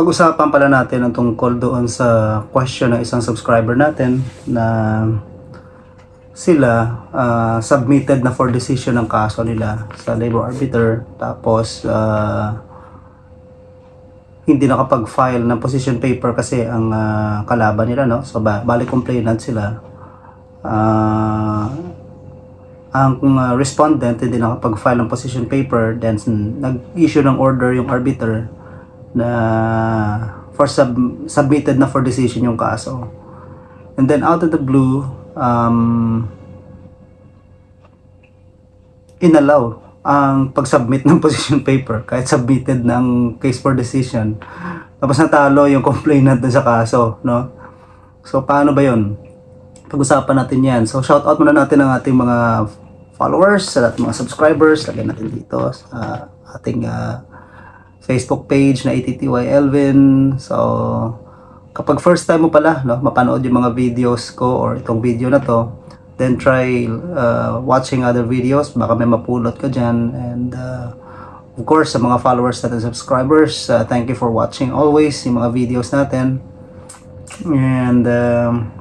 pag-usapan pala natin ang tungkol doon sa question ng isang subscriber natin na sila ah, submitted na for decision ng kaso nila sa labor arbiter. Tapos ah, hindi nakapag-file ng position paper kasi ang ah, kalaban nila no? So ba bali complainant sila. Ah, ang uh, respondent hindi nakapag-file ng position paper. Then nag-issue ng order yung arbiter na for sub- submitted na for decision yung kaso and then out of the blue um, inallow ang pag-submit ng position paper kahit submitted ng case for decision tapos natalo yung complainant sa kaso no so paano ba yun pag-usapan natin yan. So, shout out muna natin ang ating mga followers, sa ating mga subscribers. Lagyan natin dito sa ating ah, Facebook page na ATTY Elvin. So, kapag first time mo pala, no, mapanood yung mga videos ko or itong video na to, then try uh, watching other videos. Baka may mapulot ka dyan. And, uh, of course, sa mga followers natin, subscribers, uh, thank you for watching always yung mga videos natin. And, um,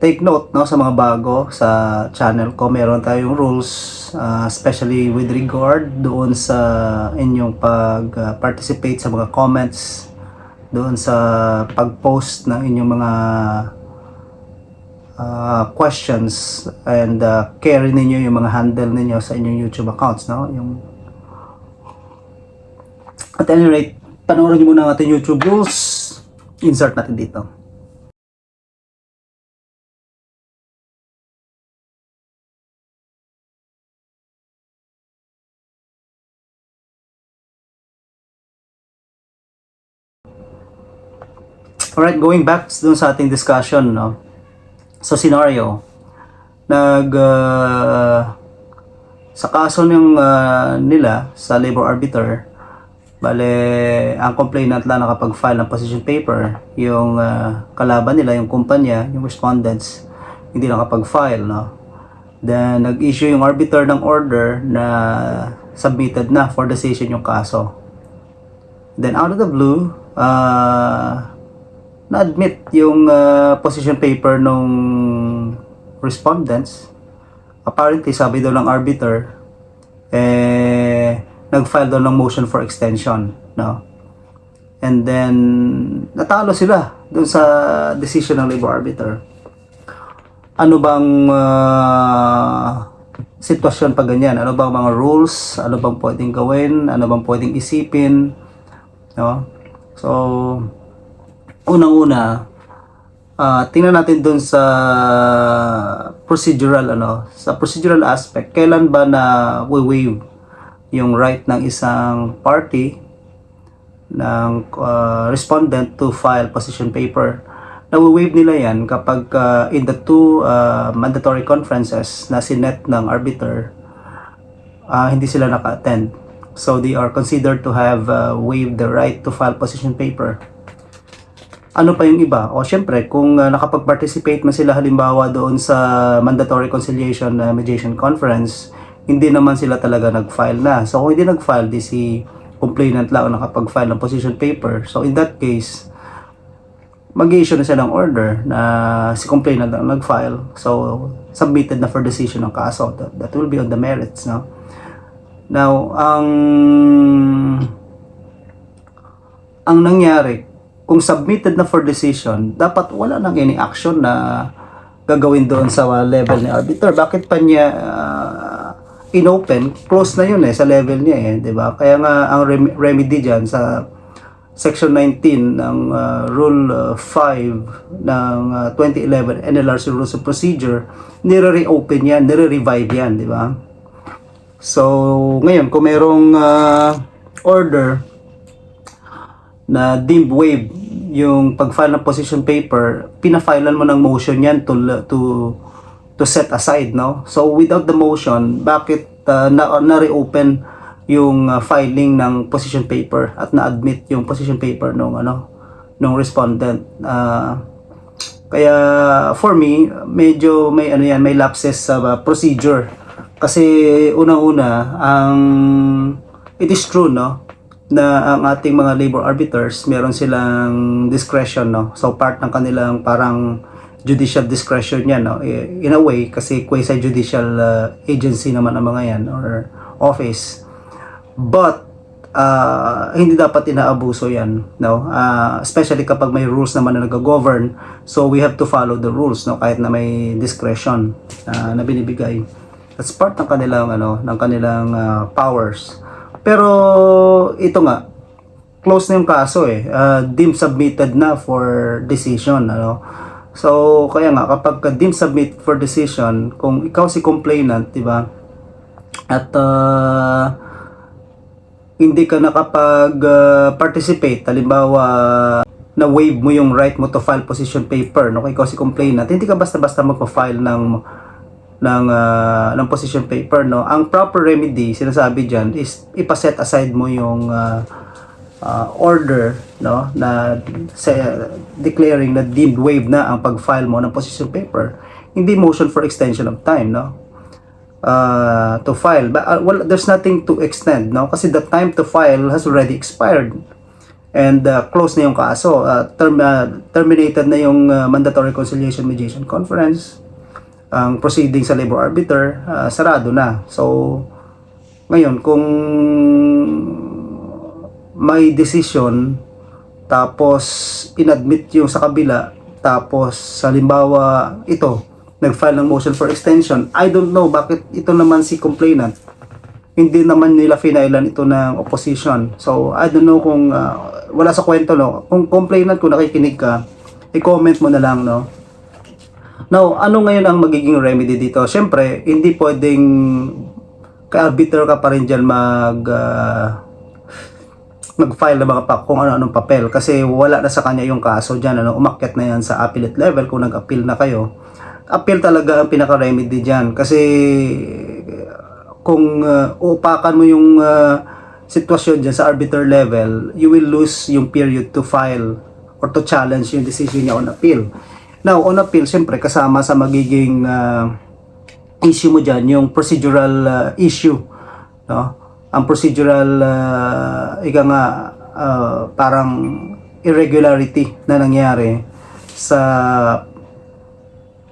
take note no sa mga bago sa channel ko. Meron tayong rules uh, especially with regard doon sa inyong pag uh, participate sa mga comments doon sa pag-post ng inyong mga uh, questions and uh, carry ninyo yung mga handle ninyo sa inyong YouTube accounts no? Yung at any rate panoorin niyo muna ang ating YouTube rules. Insert natin dito Alright, going back dun sa ating discussion, no? So, scenario, nag, uh, sa kaso ng uh, nila sa labor arbiter, bale, ang complainant lang nakapag-file ng position paper, yung uh, kalaban nila, yung kumpanya, yung respondents, hindi nakapag-file, no? Then, nag-issue yung arbiter ng order na submitted na for decision yung kaso. Then, out of the blue, uh, na-admit yung uh, position paper nung respondents. Apparently, sabi daw ng arbiter, eh, nag-file daw ng motion for extension, no? And then, natalo sila dun sa decision ng labor arbiter. Ano bang uh, sitwasyon pag ganyan? Ano bang mga rules? Ano bang pwedeng gawin? Ano bang pwedeng isipin? No? So, unang-una, ah tingnan natin dun sa procedural ano, sa procedural aspect, kailan ba na waive yung right ng isang party ng ah, respondent to file position paper. Na-waive nila yan kapag ah, in the two ah, mandatory conferences na sinet ng arbiter, ah, hindi sila naka-attend. So they are considered to have ah, waived the right to file position paper ano pa yung iba? O syempre, kung uh, nakapag-participate man sila halimbawa doon sa mandatory conciliation uh, mediation conference, hindi naman sila talaga nag-file na. So kung hindi nag-file, di si complainant lang ang nakapag-file ng position paper. So in that case, mag-issue na siya ng order na si complainant ang nag-file. So submitted na for decision ng kaso. That, that will be on the merits, no? Now, ang ang nangyari, kung submitted na for decision, dapat wala nang any action na gagawin doon sa level ni arbiter. Bakit pa niya uh, inopen? Close na yun eh, sa level niya eh, di ba? Kaya nga ang rem- remedy dyan sa Section 19 ng uh, Rule uh, 5 ng uh, 2011 NLRC Rules of Procedure, nire-reopen yan, nire-revive yan, di ba? So, ngayon, kung merong uh, order na deemed waive yung pag-file ng position paper, pina-filean mo ng motion yan to, to, to set aside, no? So, without the motion, bakit uh, na, na-reopen yung uh, filing ng position paper at na-admit yung position paper nung ano nung respondent? Uh, kaya for me medyo may ano yan may lapses sa uh, procedure. Kasi unang-una ang it is true no na ang ating mga labor arbiters meron silang discretion no? So part ng kanilang parang judicial discretion yan no? Eh, in a way kasi quasi judicial uh, agency naman ang mga yan or office. But uh, hindi dapat inaabuso yan no? Uh, especially kapag may rules naman na nag-govern so we have to follow the rules no? Kahit na may discretion uh, na binibigay. That's part ng kanilang ano ng kanilang uh, powers pero ito nga close na yung kaso eh. Uh, deemed submitted na for decision ano? So kaya nga kapag ka deemed submit for decision kung ikaw si complainant di ba? At uh, hindi ka nakapag-participate, halimbawa, na waive mo yung right mo to file position paper, no? Kung ikaw si complainant, hindi ka basta-basta magpa-file ng ng uh, ng position paper, no? Ang proper remedy, sinasabi diyan is ipa-set aside mo yung uh, uh, order, no? Na sa, declaring na deemed waive na ang pag-file mo ng position paper. Hindi motion for extension of time, no? uh, to file. But uh, well, there's nothing to extend, no? Kasi the time to file has already expired. And uh, close na yung kaso. Uh, term, uh, terminated na yung uh, mandatory conciliation mediation conference. Ang proceeding sa labor arbiter, uh, sarado na. So, ngayon, kung may decision, tapos inadmit yung sa kabila, tapos halimbawa ito, nag-file ng motion for extension. I don't know bakit ito naman si complainant. Hindi naman nila finailan ito ng opposition. So, I don't know kung uh, wala sa kwento, no? Kung complainant, kung nakikinig ka, i-comment mo na lang, no? Now, ano ngayon ang magiging remedy dito? Siyempre, hindi pwedeng ka-arbiter ka pa rin dyan mag... Uh, mag-file ng mga pa, kung ano-anong papel kasi wala na sa kanya yung kaso dyan ano, umakyat na yan sa appellate level kung nag-appeal na kayo appeal talaga ang pinaka-remedy dyan. Kasi kung uh, uupakan mo yung uh, sitwasyon dyan sa arbiter level, you will lose yung period to file or to challenge yung decision niya on appeal. Now, on appeal, siyempre, kasama sa magiging uh, issue mo dyan, yung procedural uh, issue. No? Ang procedural, uh, ika nga, uh, parang irregularity na nangyari sa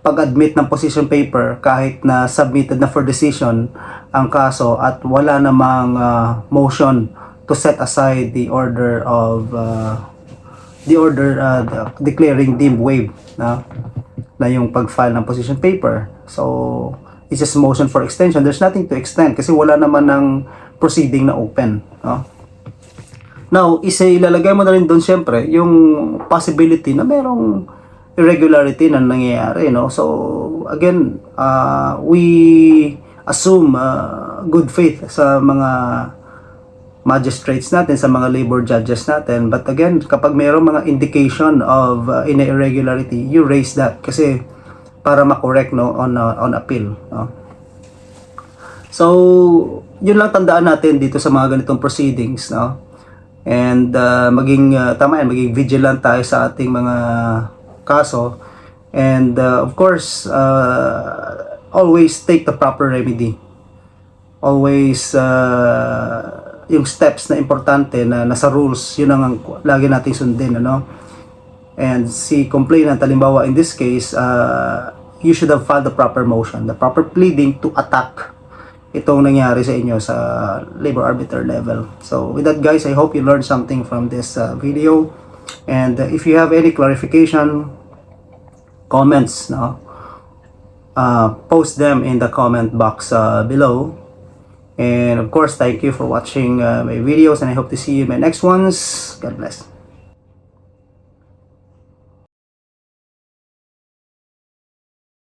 pag-admit ng position paper kahit na submitted na for decision ang kaso at wala namang uh, motion to set aside the order of uh, the order uh, declaring deemed waived na na yung pag-file ng position paper. So, it's just motion for extension. There's nothing to extend kasi wala naman ng proceeding na open. No? Now, isa ilalagay mo na rin doon syempre yung possibility na merong irregularity na nangyayari, no? So, again, uh, we assume uh, good faith sa mga magistrates natin, sa mga labor judges natin. But again, kapag mayroong mga indication of uh, in irregularity, you raise that kasi para ma-correct no on uh, on appeal, no? So, yun lang tandaan natin dito sa mga ganitong proceedings, no? And uh, maging uh, tama yan, maging vigilant tayo sa ating mga kaso. And uh, of course, uh, always take the proper remedy. Always uh, yung steps na importante na nasa rules, yun ang lagi nating sundin, ano? And si complainant, halimbawa in this case, uh, you should have filed the proper motion, the proper pleading to attack itong nangyari sa inyo sa labor arbiter level. So with that guys, I hope you learned something from this uh, video. And uh, if you have any clarification, comments, no? Uh, post them in the comment box uh, below. And of course, thank you for watching uh, my videos and I hope to see you in my next ones. God bless.